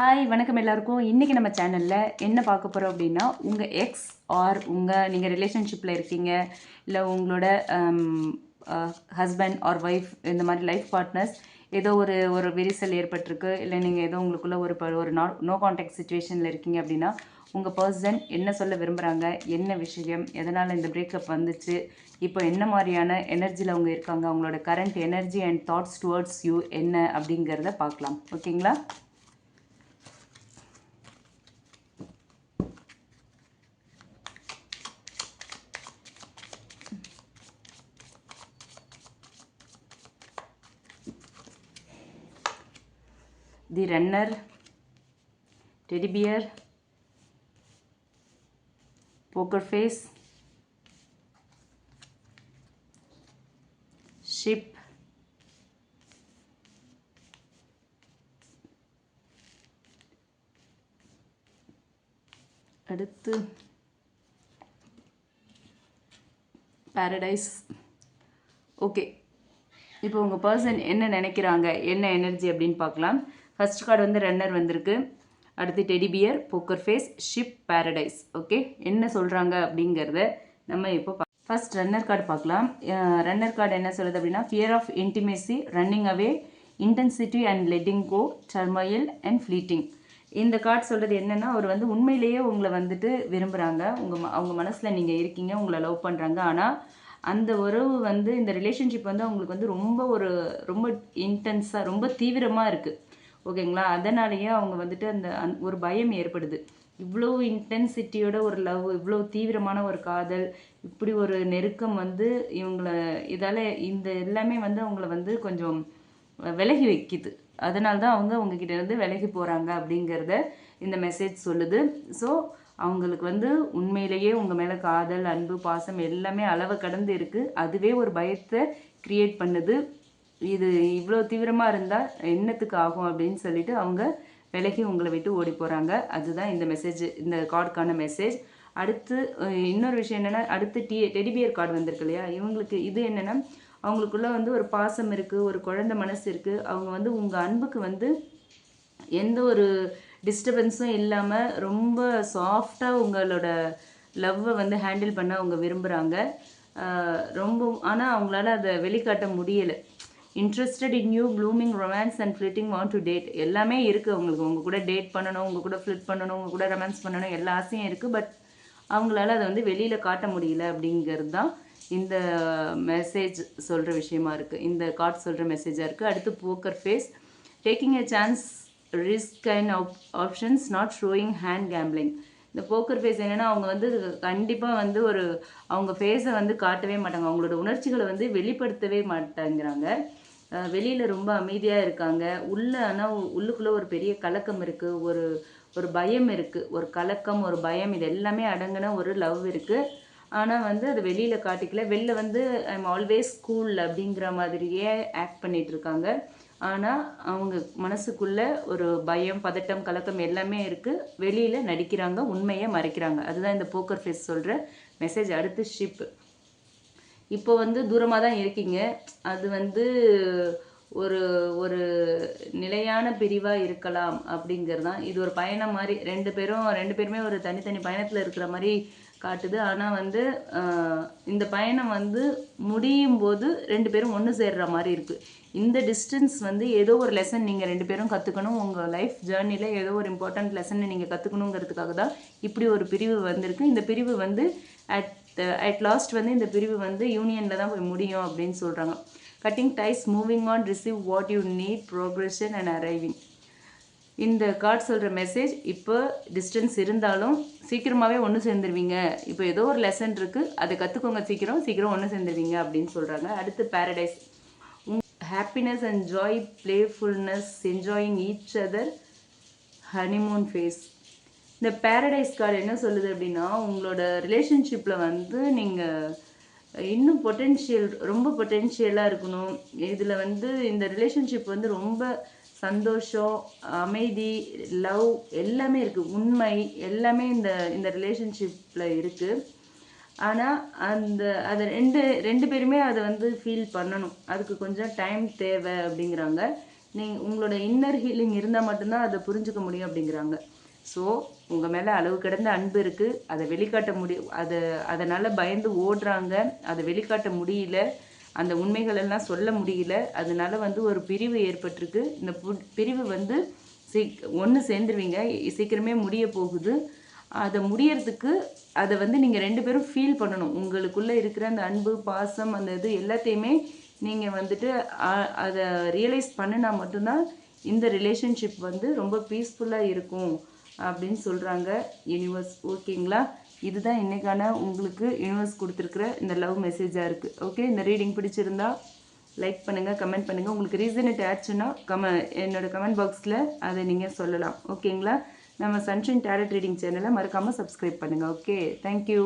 Hi வணக்கம் எல்லாருக்கும். இன்றைக்கி நம்ம சேனலில் என்ன பார்க்க போகிறோம் அப்படின்னா உங்கள் எக்ஸ் ஆர் உங்கள் நீங்கள் ரிலேஷன்ஷிப்பில் இருக்கீங்க இல்லை உங்களோட ஹஸ்பண்ட் ஆர் ஒய்ஃப் இந்த மாதிரி லைஃப் பார்ட்னர்ஸ் ஏதோ ஒரு ஒரு விரிசல் ஏற்பட்டிருக்கு இல்லை நீங்கள் ஏதோ உங்களுக்குள்ள ஒரு ப- ஒரு நோ நோ கான்டாக்ட் சுச்சுவேஷனில் இருக்கீங்க அப்படின்னா உங்கள் பர்சன் என்ன சொல்ல விரும்புகிறாங்க என்ன விஷயம் எதனால் இந்த பிரேக்கப் வந்துச்சு இப்போ என்ன மாதிரியான எனர்ஜியில் அவங்க இருக்காங்க அவங்களோட current energy and thoughts towards you என்ன அப்படிங்கிறத பார்க்கலாம். ஓகேங்களா the runner teddy bear poker face ship அடுத்து பேரடைஸ் ஓகே இப்போ உங்கள் பர்சன் என்ன நினைக்கிறாங்க? என்ன எனர்ஜி அப்படின்னு பார்க்கலாம். ஃபர்ஸ்ட் கார்டு வந்து ரன்னர் வந்திருக்கு. அடுத்து teddy bear poker face ship paradise okay என்ன சொல்கிறாங்க அப்படிங்கிறத நம்ம இப்போ பா ஃபர்ஸ்ட் ரன்னர் கார்டு பார்க்கலாம். ரன்னர் கார்டு என்ன சொல்லுது அப்படின்னா fear of intimacy running away intensity and letting go turmoil and fleeting இந்த கார்டு சொல்கிறது என்னென்னா அவர் வந்து உண்மையிலேயே உங்களை வந்துட்டு விரும்புகிறாங்க உங்கள் அவங்க மனசில் நீங்கள் இருக்கீங்க உங்களை லவ் பண்ணுறாங்க ஆனால் அந்த உறவு வந்து இந்த ரிலேஷன்ஷிப் வந்து அவங்களுக்கு வந்து ரொம்ப ஒரு ரொம்ப இன்டென்ஸாக ரொம்ப தீவிரமாக இருக்குது ஓகேங்களா? அதனாலேயே அவங்க வந்துட்டு அந்த அந் ஒரு பயம் ஏற்படுது. இவ்வளோ இன்டென்சிட்டியோட ஒரு லவ் இவ்வளோ தீவிரமான ஒரு காதல் இப்படி ஒரு நெருக்கம் வந்து இவங்களை இதால் இந்த எல்லாமே வந்து அவங்கள வந்து கொஞ்சம் விலகி வைக்குது. அதனால தான் அவங்க அவங்கக்கிட்ட இருந்து விலகி போகிறாங்க அப்படிங்கிறத இந்த மெசேஜ் சொல்லுது. ஸோ அவங்களுக்கு வந்து உண்மையிலேயே உங்கள் மேலே காதல் அன்பு பாசம் எல்லாமே அளவை கடந்து இருக்குது அதுவே ஒரு பயத்தை க்ரியேட் பண்ணுது. இது இவ்வளோ தீவிரமாக இருந்தால் என்னத்துக்கு ஆகும் அப்படின்னு சொல்லிட்டு அவங்க விலகி உங்களை விட்டு ஓடி போகிறாங்க அதுதான் இந்த மெசேஜ் இந்த கார்டுக்கான மெசேஜ் அடுத்து இன்னொரு விஷயம் என்னென்னா அடுத்து டி டெடிபியர் கார்டு வந்திருக்கு இல்லையா? இவங்களுக்கு இது என்னென்னா அவங்களுக்குள்ள வந்து ஒரு பாசம் இருக்குது ஒரு குழந்தை மனசு இருக்குது அவங்க வந்து உங்கள் அன்புக்கு வந்து எந்த ஒரு டிஸ்டர்பன்ஸும் இல்லாமல் ரொம்ப சாஃப்டாக உங்களோட லவ்வை வந்து ஹேண்டில் பண்ண அவங்க விரும்புகிறாங்க ரொம்ப ஆனால் அவங்களால அதை வெளிக்காட்ட முடியலை. Interested in new blooming romance and flirting want to date எல்லாமே இருக்குது அவங்களுக்கு உங்கள் கூட டேட் பண்ணணும் உங்கள் கூட ஃப்ளிட் பண்ணணும் உங்கள் கூட ரொமான்ஸ் பண்ணணும் எல்லா ஆசையும் இருக்குது பட் அவங்களால அதை வந்து வெளியில் காட்ட முடியல அப்படிங்கிறது தான் இந்த மெசேஜ் சொல்கிற விஷயமா இருக்குது இந்த கார்ட் சொல்கிற மெசேஜாக இருக்குது அடுத்து poker face taking a chance risk and options not showing hand gambling இந்த போக்கர் ஃபேஸ் என்னென்னா அவங்க வந்து கண்டிப்பாக வந்து ஒரு அவங்க ஃபேஸை வந்து காட்டவே மாட்டாங்க. அவங்களோட உணர்ச்சிகளை வந்து வெளிப்படுத்தவே மாட்டாங்கிறாங்க. வெளியில் ரொம்ப அமைதியாக இருக்காங்க. உள்ள ஆனால் உள்ளுக்குள்ளே ஒரு பெரிய கலக்கம் இருக்குது ஒரு ஒரு பயம் இருக்குது ஒரு கலக்கம் ஒரு பயம் இது எல்லாமே அடங்கின ஒரு லவ் இருக்குது ஆனால் வந்து அது வெளியில் காட்டிக்கல. வெளில வந்து ஐம் ஆல்வேஸ் கூல் அப்படிங்கிற மாதிரியே ஆக்ட் பண்ணிட்டு இருக்காங்க. ஆனால் அவங்க மனசுக்குள்ளே ஒரு பயம் பதட்டம் கலக்கம் எல்லாமே இருக்குது வெளியில் நடிக்கிறாங்க உண்மையை மறைக்கிறாங்க. அதுதான் இந்த போக்கர் ஃபேஸ் சொல்கிற மெசேஜ் அடுத்து ஷிப் இப்போ வந்து தூரமாக தான் இருக்கீங்க. அது வந்து ஒரு ஒரு நிலையான பிரிவாக இருக்கலாம் அப்படிங்கிறது தான் இது ஒரு பயணம் மாதிரி ரெண்டு பேரும் ரெண்டு பேருமே ஒரு தனித்தனி பயணத்தில் இருக்கிற மாதிரி காட்டுது. ஆனால் வந்து இந்த பயணம் வந்து முடியும் போது ரெண்டு பேரும் ஒன்று சேர்ற மாதிரி இருக்குது இந்த டிஸ்டன்ஸ் வந்து ஏதோ ஒரு லெசன் நீங்கள் ரெண்டு பேரும் கற்றுக்கணும் உங்கள் லைஃப் ஜேர்னியில் ஏதோ ஒரு இம்பார்ட்டன்ட் லெசனை நீங்கள் கற்றுக்கணுங்கிறதுக்காக தான் இப்படி ஒரு பிரிவு வந்திருக்கு. இந்த பிரிவு வந்து அட் அட் லாஸ்ட் வந்து இந்த பிரிவு வந்து யூனியனில் தான் போய் முடியும் அப்படின்னு சொல்கிறாங்க cutting ties moving on receive what you need progression and arriving இந்த கார்டு சொல்கிற மெசேஜ் இப்போ டிஸ்டன்ஸ் இருந்தாலும் சீக்கிரமாகவே ஒன்று சேர்ந்துருவீங்க. இப்போ ஏதோ ஒரு லெசன் இருக்குது அதை கற்றுக்கோங்க சீக்கிரம் சீக்கிரம் ஒன்று சேர்ந்துருவீங்க அப்படின்னு சொல்கிறாங்க அடுத்து paradise young happiness and joy playfulness enjoying each other honeymoon phase இந்த பேரடைஸ் கார்டு என்ன சொல்லுது அப்படின்னா உங்களோட ரிலேஷன்ஷிப்பில் வந்து நீங்கள் இன்னும் பொட்டென்ஷியல் ரொம்ப பொட்டென்ஷியலாக இருக்கணும். இதில் வந்து இந்த ரிலேஷன்ஷிப் வந்து ரொம்ப சந்தோஷம் அமைதி லவ் எல்லாமே இருக்குது உண்மை எல்லாமே இந்த இந்த ரிலேஷன்ஷிப்பில் இருக்குது ஆனால் அந்த அதை ரெண்டு ரெண்டு பேருமே அதை வந்து ஃபீல் பண்ணணும். அதுக்கு கொஞ்சம் டைம் தேவை அப்படிங்கிறாங்க. நீங்கள் உங்களோட இன்னர் ஹீலிங் இருந்தால் மட்டும்தான் அதை புரிஞ்சுக்க முடியும் அப்படிங்கிறாங்க. ஸோ உங்கள் மேலே அளவு கிடந்த அன்பு இருக்குது அதை வெளிக்காட்ட முடி அதை அதனால் பயந்து ஓடுறாங்க. அதை வெளிக்காட்ட முடியல. அந்த உண்மைகளெல்லாம் சொல்ல முடியல. அதனால வந்து ஒரு பிரிவு ஏற்பட்டிருக்கு. இந்த பிரிவு வந்து சீக் ஒன்று சேர்ந்துருவீங்க. சீக்கிரமே முடிய போகுது. அதை முடியறதுக்கு அதை வந்து நீங்கள் ரெண்டு பேரும் ஃபீல் பண்ணணும். உங்களுக்குள்ளே இருக்கிற அந்த அன்பு பாசம் அந்த இது எல்லாத்தையுமே நீங்கள் வந்துட்டு அதை ரியலைஸ் பண்ணினா மட்டும்தான் இந்த ரிலேஷன்ஷிப் வந்து ரொம்ப பீஸ்ஃபுல்லாக இருக்கும். அப்படின்னு சொல்கிறாங்க யூனிவர்ஸ் ஓகேங்களா இதுதான் இன்றைக்கான உங்களுக்கு யூனிவர்ஸ் கொடுத்துருக்குற இந்த லவ் மெசேஜாக இருக்குது ஓகே இந்த ரீடிங் பிடிச்சிருந்தா லைக் பண்ணுங்கள் கமெண்ட் பண்ணுங்கள் உங்களுக்கு ரீசன் ஆச்சுன்னா கம என்னோட கமெண்ட் பாக்ஸில் அதை நீங்கள் சொல்லலாம். ஓகேங்களா நம்ம சன்ஷைன் டேரட் ரீடிங் சேனலை மறக்காமல் சப்ஸ்கிரைப் பண்ணுங்கள் ஓகே தேங்க்யூ